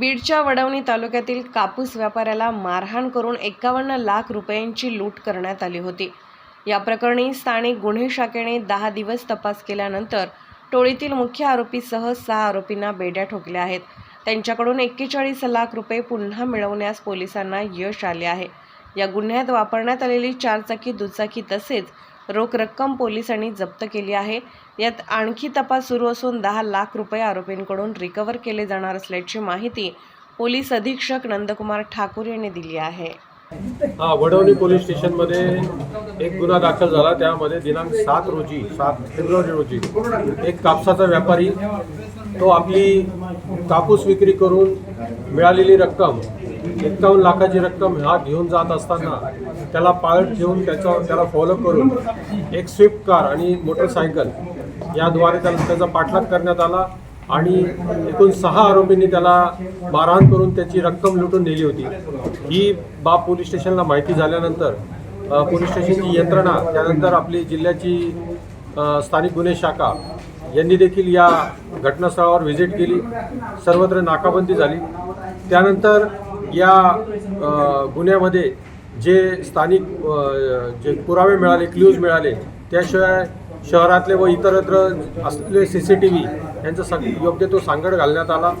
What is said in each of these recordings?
बीडच्या वडवणी तालुक्यातील कापूस व्यापाऱ्याला मारहाण करून एकावन्न लाख रुपयांची लूट करण्यात आली होती. या प्रकरणी स्थानिक गुन्हे शाखेने दहा दिवस तपास केल्यानंतर टोळीतील मुख्य आरोपीसह सहा आरोपींना बेड्या ठोकल्या आहेत. त्यांच्याकडून एक्केचाळीस लाख रुपये पुन्हा मिळवण्यास पोलिसांना यश आले आहे. या गुन्ह्यात वापरण्यात आलेली चारचाकी दुचाकी तसेच रोख रक्कम पोलिसांनी जप्त केली आहे. यात आणखी तपास सुरू असून दहा लाख रुपये आरोपींकडून रिकव्हर केले जाणार असल्याची माहिती पोलीस अधीक्षक नंदकुमार ठाकूर यांनी दिली आहे. हा वडवणी पोलीस स्टेशनमध्ये एक गुन्हा दाखल झाला. त्यामध्ये दिनांक सात रोजी सात फेब्रुवारी रोजी एक कापसाचा व्यापारी तो आपली कापूस विक्री करून मिळालेली रक्कम एकावन्न लाखाची रक्कम हा घेऊन जात असताना त्याला पाळत ठेवून त्याचा त्याला फॉलो करून एक स्विफ्ट कार आणि मोटरसायकल याद्वारे त्याला त्याचा पाठलाग करण्यात आला आणि एकूण सहा आरोपींनी त्याला मारहाण करून त्याची रक्कम लुटून नेली होती. ही बाब पोलीस स्टेशनला माहिती झाल्यानंतर पोलीस स्टेशनची यंत्रणा त्यानंतर आपली जिल्ह्याची स्थानिक गुन्हे शाखा यांनी देखील या घटनास्थळावर व्हिजिट केली. सर्वत्र नाकाबंदी झाली. त्यानंतर या गुन्ह्यामध्ये जे स्थानिक जे पुरावे मिळाले क्ल्यूज मिळाले त्याशिवाय शहरातले व इतरत्र असलेले सी सी टी व्ही यांचा सग योग्य तो सांगड घालण्यात आला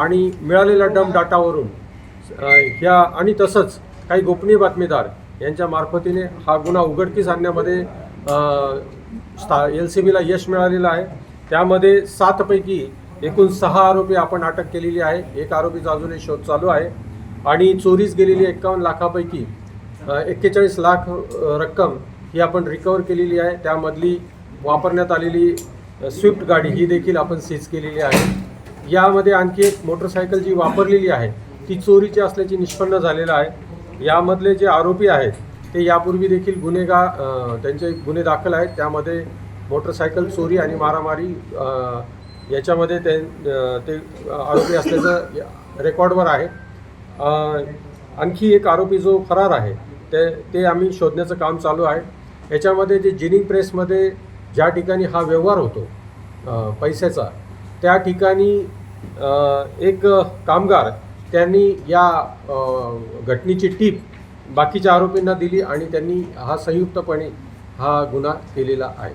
आणि मिळालेल्या डम डाटावरून ह्या आणि तसंच काही गोपनीय बातमीदार यांच्या मार्फतीने हा गुन्हा उघडकीस आणण्यामध्ये स्था एल सी बीला यश मिळालेलं आहे. त्यामध्ये सातपैकी एकूण सहा आरोपी आपण अटक केलेली आहे. एक आरोपीचा अजूनही शोध चालू आहे. आणि चोरीस गेलेली एक्कावन्न लाखापैकी एक्केचाळीस लाख रक्कम ही आपण रिकवर केलेली आहे. त्यामधली वापरण्यात आलेली स्विफ्ट गाडी ही देखील आपण सीज केलेली आहे. यामध्ये आणखी एक मोटरसायकल जी वापरलेली आहे ती चोरीची असल्याची निष्पन्न झालेलं आहे. यामधले जे आरोपी आहेत ते यापूर्वी देखील गुन्हेगार त्यांचे गुन्हे दाखल आहेत. त्यामध्ये मोटरसायकल चोरी आणि मारामारी याच्यामध्ये ते ते आरोपी असल्याचं रेकॉर्डवर आहे. आणखी एक आरोपी जो फरार आहे ते ते आम्ही शोधण्याचं काम चालू आहे. याच्यामध्ये जे जिनिंग प्रेसमध्ये ज्या ठिकाणी हा व्यवहार होतो पैशाचा त्या ठिकाणी एक कामगार त्यांनी या घटनेची टीप बाकीच्या आरोपींना दिली आणि त्यांनी हा संयुक्तपणे हा गुन्हा केलेला आहे.